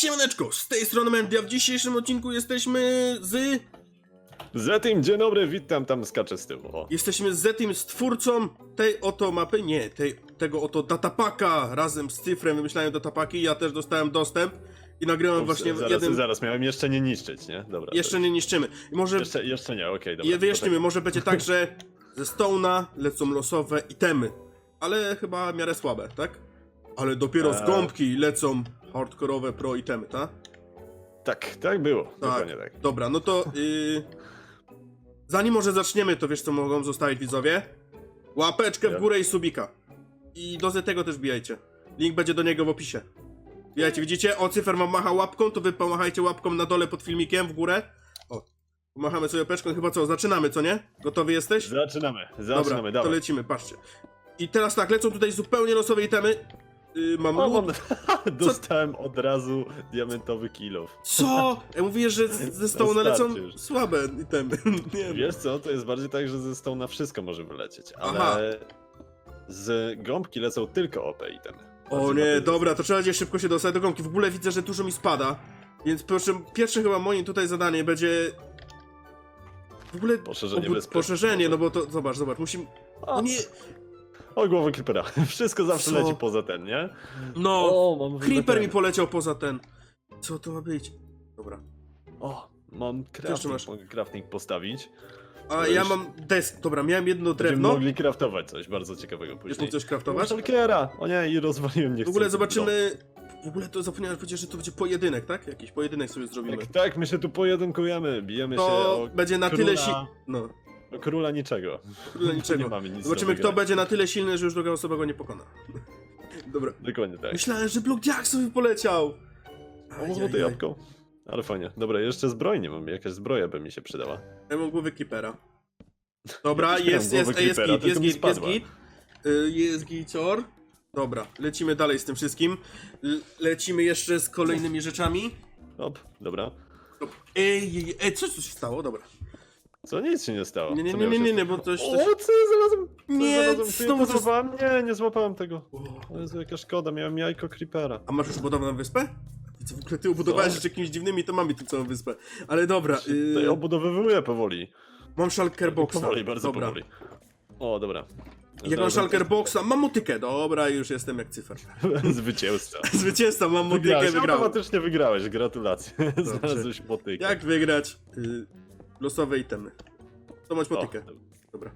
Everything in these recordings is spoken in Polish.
Siemaneczko, z tej strony Mendia. W dzisiejszym odcinku jesteśmy z... Zetim, dzień dobry, witam, tam skaczę z tyłu. O. Jesteśmy z Zetim, z twórcą tej oto mapy, nie, tej, tego oto datapaka. Razem z Cyfrem wymyślają datapaki, ja też dostałem dostęp i nagrałem Ups, właśnie zaraz, jeden... zaraz, miałem jeszcze nie niszczyć, nie? Dobra. Jeszcze nie niszczymy. I może... Jeszcze, jeszcze nie, okej, dobra. Je, wyjaśnimy, może będzie tak, że ze Stone'a lecą losowe itemy. Ale chyba w miarę słabe, tak? Ale dopiero z Eee. gąbki lecą hardkorowe pro itemy, tak? Tak, tak było, Tak, dokładnie tak. dobra, no to yy... zanim może zaczniemy, to wiesz co mogą zostawić widzowie? Łapeczkę w górę i subika. I do tego też bijajcie. Link będzie do niego w opisie. Bijajcie, widzicie? O, cyfer wam macha łapką, to wy pomachajcie łapką na dole pod filmikiem w górę. O, pomachamy sobie łapeczką, chyba co, zaczynamy, co nie? Gotowy jesteś? Zaczynamy, Dobra, zaczynamy, to dawaj. lecimy, patrzcie. I teraz tak, lecą tutaj zupełnie losowe itemy. Yy, mam O, lód. mam, dostałem od razu diamentowy kilof. Co? Ja mówię, że z- ze stołu lecą Wystarczy już. słabe itemy. Nie. Wiesz co, to jest bardziej tak, że ze stołu na wszystko może wylecieć, ale Aha. z gąbki lecą tylko OP itemy. O Bardzo nie, bardzo- dobra, to trzeba gdzieś szybko się dostać do gąbki. W ogóle widzę, że dużo mi spada. Więc pierwsze, pierwsze chyba moim tutaj zadanie będzie... W ogóle Poszerzenie wyspy. poszerzenie, no bo to, zobacz, zobacz, musimy... O, O nie, o głowę creepera. Wszystko zawsze Co? leci poza ten, nie? no, O, mam creeper mi poleciał poza ten. Co to ma być? Dobra. O, mam jeszcze crafting, masz? mogę crafting postawić. A Weź. ja mam desk, dobra, miałem jedno Będziemy drewno. mogli craftować coś bardzo ciekawego Wiesz później. mu coś craftować? Shulkera! O nie, i rozwaliłem nie W ogóle zobaczymy... W ogóle to zapomniałem powiedzieć, że to będzie pojedynek, tak? Jakiś pojedynek sobie zrobimy. Tak, tak, my się tu pojedynkujemy, bijemy się To o, będzie na tyle króla. si... No, króla niczego. tyle niczego. Nie mamy nic Zobaczymy, kto będzie na tyle silny, że już druga osoba go nie pokona. Dobra. Dokładnie tak. Myślałem, że Blok Jacksowi poleciał. O, złote jabłko. Ale fajnie. Dobra, jeszcze zbroj nie mam, jakaś zbroja by mi się przydała. Ja mam głowę Creepera. Dobra, Ja jest, jest, jest Creepera, git, jest git, jest git. Y, Jest gicor. Dobra, lecimy dalej z tym wszystkim. L- Lecimy jeszcze z kolejnymi rzeczami. Op, dobra. Ej, ej, ej, co tu się stało? Dobra. Co? Nic się nie stało. Nie, nie, Co nie, miało nie, się nie, nie, bo coś... O, coś... co ja znalazłem? Co ja Nie, znalazłem? Ja znowu to coś- złapałem? Nie, nie złapałem tego. O. O Jezu, jaka szkoda, miałem jajko creepera. A masz już budowaną wyspę? Co w ogóle ty ubudowałeś Co? rzeczy jakimiś dziwnymi, to mamy tu całą wyspę. Ale dobra, Tutaj y, obudowywuję powoli. mam shulker boxa. Powoli, bardzo dobra. powoli. O, dobra. Jak mam Znalazłem shulker boxa, mam motykę. Dobra, już jestem jak cyfer. Zwycięzca. Zwycięzca, mam motykę, Wygrałeś, wygrałem. automatycznie wygrałeś, gratulacje. Znalazłeś motykę. Jak wygrać y, losowe itemy? To masz O, motykę. Dobra.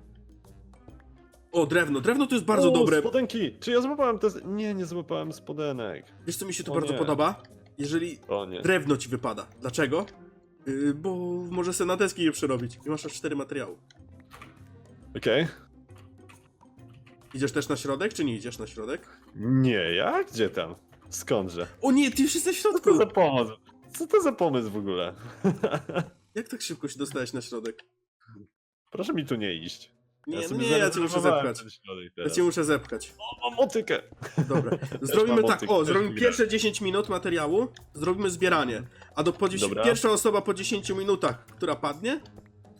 O, drewno. Drewno to jest bardzo o, dobre. spodenki! Czy ja złapałem te... Nie, nie złapałem spodenek. Wiesz co mi się tu O bardzo nie. podoba? Jeżeli O nie. drewno ci wypada. Dlaczego? Y, bo może sobie na deski je przerobić. I masz aż cztery materiały. Okej. Idziesz też na środek, czy nie idziesz na środek? Nie, ja? Gdzie tam? Skądże? O nie, ty już jesteś w Co środku! to za pomysł? Co to za pomysł w ogóle? Jak tak szybko się dostałeś na środek? Proszę mi tu nie iść. Nie, no sobie nie, ja cię muszę zarezerwowałem zepchać. ten środek Ja teraz. cię muszę zepchać. O, mam motykę! Dobra. Zrobimy mam tak, o, też zrobimy pierwsze 10 minut materiału, zrobimy zbieranie. A do po 10, Dobra. pierwsza osoba po 10 minutach, która padnie,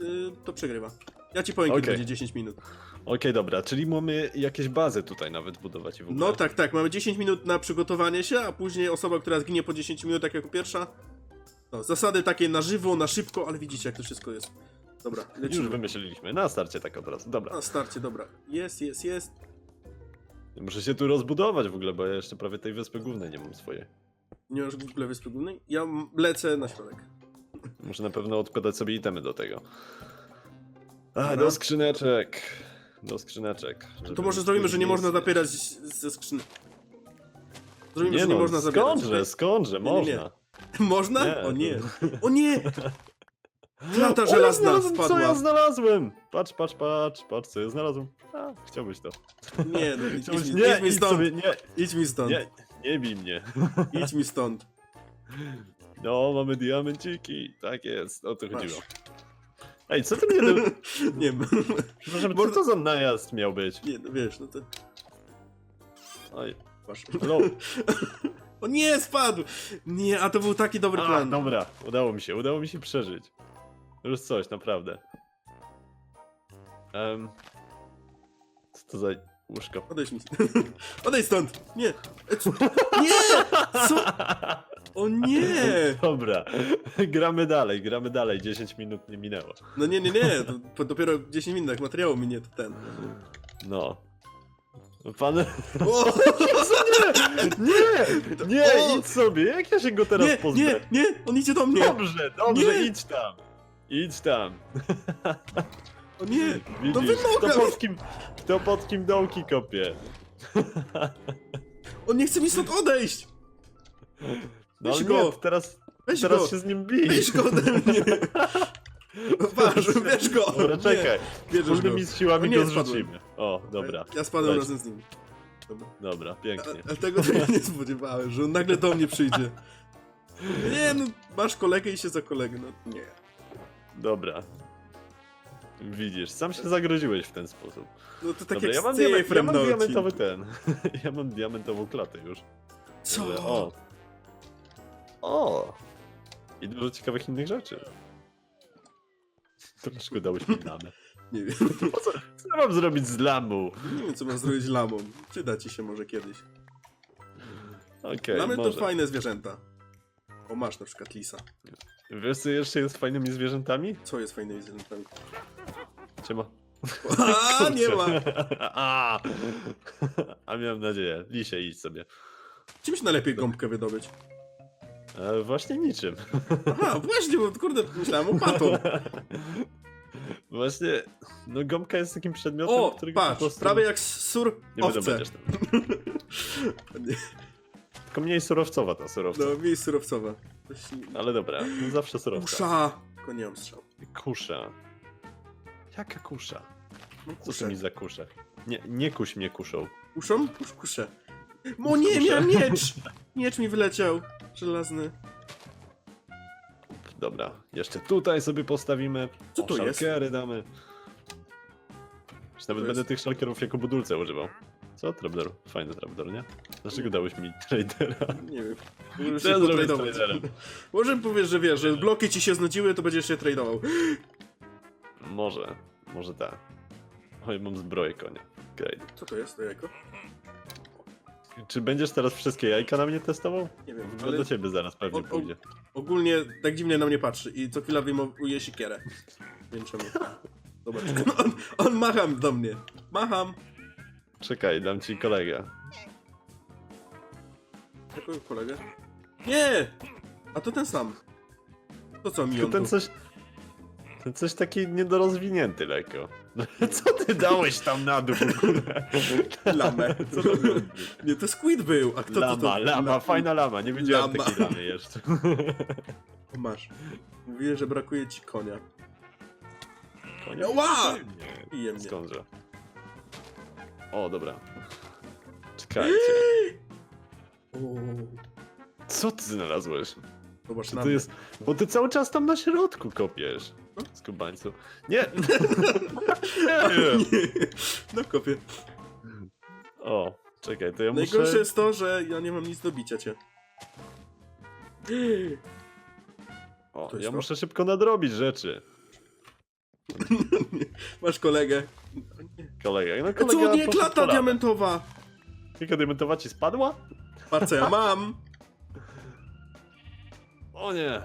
y, to przegrywa. Ja ci powiem, kiedy Okej. będzie 10 minut. Okej, dobra, czyli mamy jakieś bazy tutaj nawet budować i w ogóle. No tak, tak, mamy 10 minut na przygotowanie się, a później osoba, która zginie po 10 minutach jako pierwsza. No, zasady takie na żywo, na szybko, ale widzicie jak to wszystko jest. Dobra, Już lecimy. wymyśliliśmy, na starcie tak od razu. Dobra. Na starcie, dobra. Jest, jest, jest. Muszę się tu rozbudować w ogóle, bo ja jeszcze prawie tej wyspy głównej nie mam swojej. Nie masz w ogóle wyspy głównej? Ja m- lecę na środek. Muszę na pewno odkładać sobie itemy do tego. A, Dobra. do skrzyneczek. Do skrzyneczek. żeby To może zrobimy, że nie później można zapierać ze skrzyny. Zrobimy, Nie że no, nie można zabierać. skądże, skądże, Nie, nie, nie. można. Można? Nie. O nie. O nie! Klata O, ja żelazna znalazłem, Co ja spadła. znalazłem? Patrz, patrz, patrz, patrz, co ja znalazłem. A, chciałbyś to. Nie, no, idź, Chciałbyś... idź, Nie, idź mi idź stąd. sobie, nie, Idź mi stąd. nie, nie bij mnie. Idź mi stąd. No, mamy diamenciki. Tak jest, o to Masz. chodziło. Ej, co ty mnie... do- Nie wiem. Przepraszam, co to za najazd miał być? Nie, no wiesz, no to... Oj, Masz. hello. O nie, spadł! Nie, a to był taki dobry A, plan. dobra, udało mi się, udało mi się przeżyć. Już coś, naprawdę. Em, co to za łóżko? Odejdź mi. Odejdź stąd! Nie! E, co? Nie! Co? O nie! Dobra, gramy dalej, gramy dalej, 10 minut nie minęło. No nie, nie, nie, to po- dopiero 10 minut, jak materiału minie, to ten. No. Pan... O, Nie! Nie, O! idź sobie, jak ja się go teraz nie, pozbę? nie, nie, on idzie do mnie! Dobrze, dobrze, Nie! idź tam. Idź tam. O nie! No Widzisz, kto pod kim, kto pod kim dołki kopie. On nie chce mi stąd odejść! No Weź ale go. nie, teraz, Weź teraz go! się z nim bij. Weź go ode mnie! Patrz, bierz go! Dobra, Nie, czekaj. Bierzesz go. Wspólnymi siłami O nie, go spadłem. zrzucimy. O, dobra, Ja spadłem Leć. razem z nim. Dobra. pięknie. A, a tego to ja nie spodziewałem, że on nagle do mnie przyjdzie. Nie, no masz kolegę i się za kolegę, no nie. Dobra. Widzisz, sam się zagroziłeś w ten sposób. No to tak Dobra, jak ja mam, z ja cyfrem mam na diamentowy odcinku. ten. ja mam diamentową klatę już. Co? Ale- O! O! I dużo ciekawych innych rzeczy. Troszkę dałeś mi lamę. Nie wiem. Po co, co ja mam zrobić z lamu? Nie wiem, co mam zrobić lamą. Przyda ci się może kiedyś. Okej, Lamy to może. fajne zwierzęta. O, masz na przykład lisa. Wiesz co jeszcze jest fajnymi zwierzętami? Co jest fajnymi zwierzętami? Ciema. A, nie ma! A, A miałem nadzieję. Lisie, idź sobie. Czymś najlepiej gąbkę wydobyć? E, właśnie niczym. Aha, właśnie, bo kurde, myślałem o pato. Właśnie, no gąbka jest takim przedmiotem, O, którego po patrz, prostu... prawie jak sur Nie owce. wydobędziesz tam. Tylko mniej surowcowa ta surowca. No, mi surowcowa. Coś... Ale dobra, no zawsze surowca. Usza! Tylko nie mam strzał. Kusza. Jaka kusza? Mam Co kuszę. mi za kusze? Nie, nie kuś mnie kuszą. Kuszą? Kusz, kuszę. O nie, Kuszę. miałem miecz! Miecz mi wyleciał. Żelazny. Dobra, jeszcze tutaj sobie postawimy. Co to jest? Szalkery damy. Już nawet będę tych szalkerów jako budulce używał. Co? Trapdoor. Fajny trapdoor, nie? Dlaczego dałeś mi tradera? Nie wiem. Możesz Co się ja zrobię z potradować. traderem? Może powiesz, że wiesz, że bloki ci się znudziły, to będziesz się tradował. Może, może tak. Oj, mam zbroję konia. Okej. Co to jest to jajko? Czy będziesz teraz wszystkie jajka na mnie testował? Nie wiem, ale do ciebie zaraz pewnie o- o- pójdzie. ogólnie tak dziwnie na mnie patrzy i co chwila wyjmuje sikierę. Nie wiem czemu. Zobacz, on, on macham do mnie. Macham. Czekaj, dam ci kolegę. Jakiego kolegę? Nie! A to ten sam. To co mi Tylko on ten tu? coś... Ten coś taki niedorozwinięty lekko. Co ty dałeś tam na dół w ogóle? Lamę. Co to? Nie, to Squid był. A kto Lama, to to? lama, La- fajna lama. Nie widziałem Lama. takiej lamy jeszcze. Masz. Mówiłem, że brakuje ci konia. Konia? Ła! Nie. Bije mnie. Skądże? O, dobra. Czekajcie. Co ty znalazłeś? Zobacz Czy na to mnie. jest... Bo ty cały czas tam na środku kopiesz. No. Skubańcu. Nie! Nie! nie. No kopię. O, czekaj, to ja muszę... Najgorsze jest to, że ja nie mam nic do bicia cię. O, To jest ja to? muszę szybko nadrobić rzeczy. Masz kolegę. O nie. Kolega, no kolega... co, nie, poszedł klata po diamentowa! Kilka diamentowa ci spadła? Patrz co ja mam! O nie!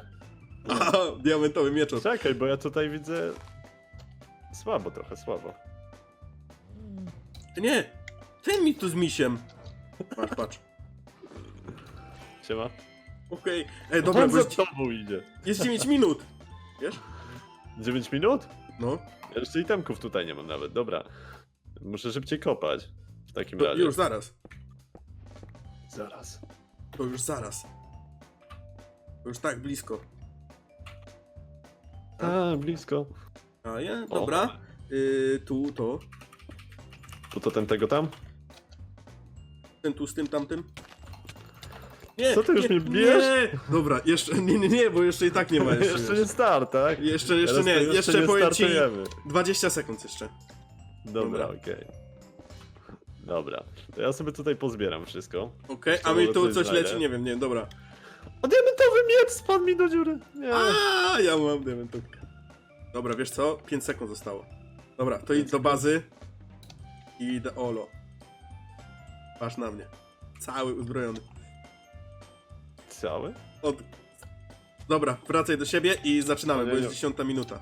Aha, diamentowy miecz. Czekaj, bo ja tutaj widzę... Słabo trochę, słabo. Nie! Ten mi tu z misiem. Patrz, patrz. Siema. Okej. Ej, dobra, On bo za jest, tobą idzie. jest 9 minut. Wiesz? 9 minut? No, Ja jeszcze itemków tutaj nie mam nawet, dobra. Muszę szybciej kopać. W takim to razie. już zaraz. Zaraz. To już zaraz. To już tak blisko. A, blisko. A ja, dobra. Y, tu, to. Tu to ten tego tam? Ten tu z tym, tamtym. Nie, Co ty już nie, mnie bijesz? Nie! Dobra, jeszcze, nie, nie, nie, bo jeszcze i tak nie ma jeszcze. jeszcze nie start, tak? Jeszcze, jeszcze Teraz nie, to jeszcze, nie powiem ci startujemy. 20 sekund jeszcze. Dobra, Dobra. okej. Dobra, to ja sobie tutaj pozbieram wszystko. Okej, a mi tu coś leci, nie wiem, nie dobra. O, diamentowy miecz spadł mi do dziury! Nie. A, ja mam diamentówkę. Dobra, wiesz co? 5 sekund zostało. Dobra, to idź do bazy i do Olo. Patrz na mnie. Cały uzbrojony. Cały? Od... Dobra, wracaj do siebie i zaczynamy, Nie, bo jest nie. dziesiąta minuta.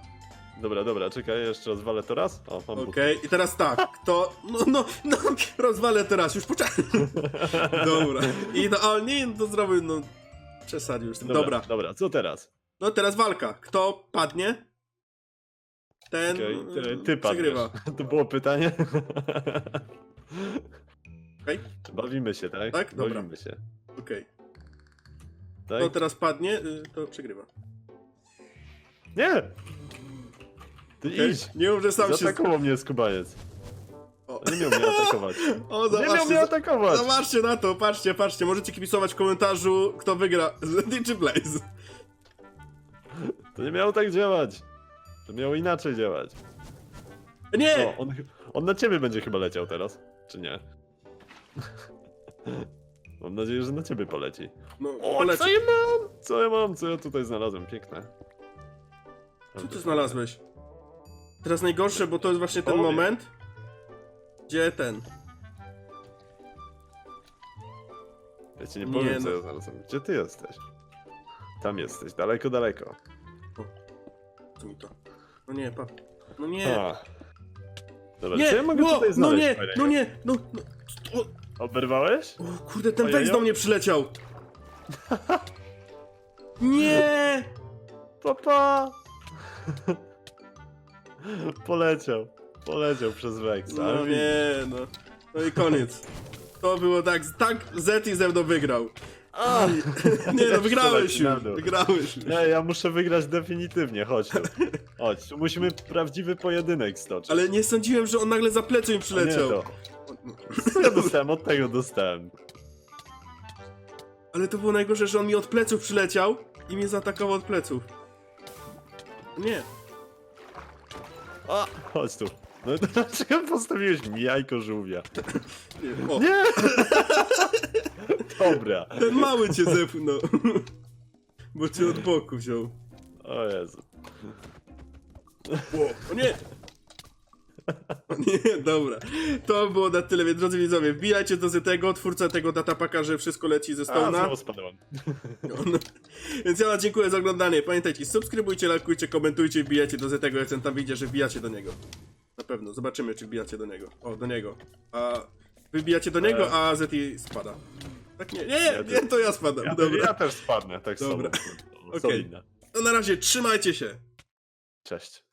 Dobra, dobra, czekaj, jeszcze rozwalę to raz. O, mam Okej, i teraz tak, kto... No, no, no, rozwalę teraz, już poczekaj. Dobra, idealnie, no to zrobił, no... Przesadził już. Dobra, Dobra. dobra, co teraz? no teraz walka. Kto padnie, ten Okej, e, ty, ty przegrywa. padniesz. To było pytanie. Okej, Bawimy się, tak? Tak? Dobra. Bawimy się. okej. Tak? Kto teraz padnie, y, to przegrywa. Nie! Ty Okej? idź! Nie mów, że sam się... Zaatakował mnie skubaniec. Nie miał mnie atakować. o Nie miał mnie zobaczcie, atakować! zobaczcie na to, patrzcie, patrzcie. Możecie kibicować w komentarzu, kto wygra. Zeddy czy Blaze? To nie miało tak działać. To miało inaczej działać. Nie! O, on, on na ciebie będzie chyba leciał teraz, czy nie? Mam nadzieję, że na ciebie poleci. No, O, co ja mam? Co ja mam? Co ja tutaj znalazłem? Piękne. Co ty znalazłeś? Teraz najgorsze, bo to jest właśnie ten O, nie. moment, gdzie ten. Ja ci nie Nie, powiem, co no. ja znalazłem. Gdzie ty jesteś? Tam jesteś, daleko, daleko. Co mi to? No nie, pa. No nie. A. Dobra, Nie! co ja mogę Ło, tutaj no znaleźć? nie, fajnego? no nie, no, no. O, Oberwałeś? o kurde, ten Ojejo. wejs do mnie przyleciał. Nie! Papa! Poleciał. Poleciał przez Wexa. No nie, no. No i koniec. To było tak, tak Zeti ze mną wygrał. A! Nie no, wygrałeś już, wygrałeś już. Nie, ja muszę wygrać definitywnie, chodź tu. Chodź, tu musimy prawdziwy pojedynek stoczyć. Ale nie sądziłem, że on nagle za plecy mi A nie przyleciał. to. Ja dostałem? Od tego dostałem. Ale to było najgorsze, że on mi od pleców przyleciał i mnie zaatakował od pleców. Nie. A! Chodź tu. No to dlaczego postawiłeś mi jajko żółwia? nie. O, Nie! Dobra. ten mały cię zepchnął. Bo cię od boku wziął. O Jezu. O, o nie! O nie, dobra. To było na tyle, więc drodzy widzowie, wbijajcie do tego, twórca tego datapaka, że wszystko leci ze A, znowu spadłem. On- Więc ja wam dziękuję za oglądanie. Pamiętajcie, subskrybujcie, lajkujcie, komentujcie, wbijacie do tego, jak ten tam wyjdzie, że wbijacie do niego. Na pewno, zobaczymy, czy wbijacie do niego. O, do niego. A wybijacie do niego, a Zeti spada. Tak nie, nie, nie, to ja spadam. Ja, Dobra. ja też spadnę, tak Dobra. samo. Okej. Solidne. To na razie, trzymajcie się. Cześć.